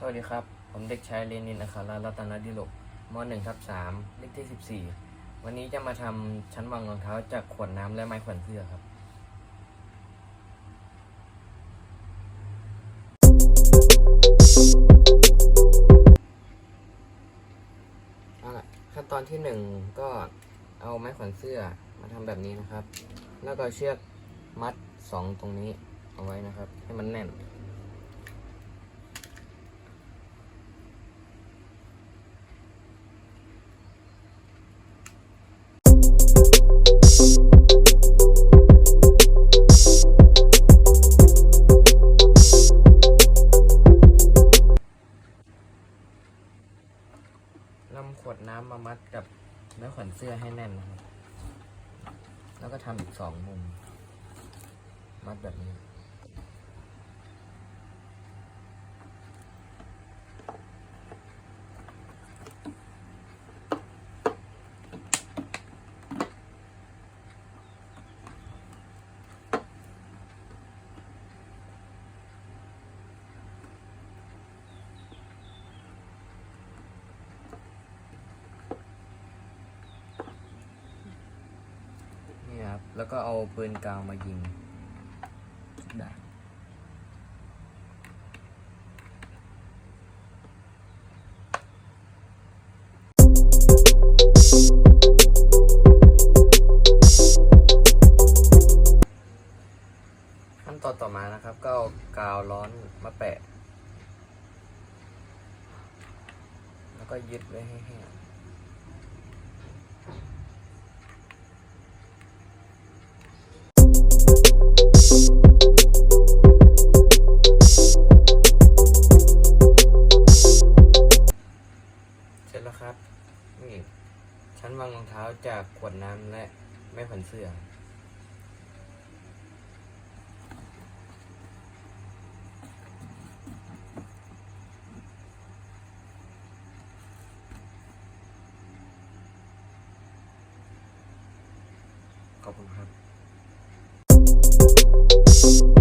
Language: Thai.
สวัสดีครับ ผมเด็กชายเรนินอัคารารัตนดิโลกม .1 ทับ3เลขที่ 14 วันนี้จะมาทำชั้นวางรองเท้าจากขวดน้ำและไม้แขวนเสื้อครับขั้นตอนที่หนึ่งก็เอาไม้แขวนเสื้อมาทำแบบนี้นะครับ แล้วก็เชือกมัดสองตรงนี้เอาไว้นะครับ ให้มันแน่น ดน้ำมามัดกับไม้อขนเสื้อให้แน่นนะครับ แล้วก็ทำอีกสองมุม มัดแบบนี้ แล้วก็เอาปืนกาวมายิงดาขั้นตอนต่อมานะครับ ก็เอากาวร้อนมาแปะ แล้วก็ยึดไว้ให้แห้ง ครับ นี่ชั้นวางรองเท้าจากขวดน้ำและไม้แขวนเสื้อ ขอบคุณครับ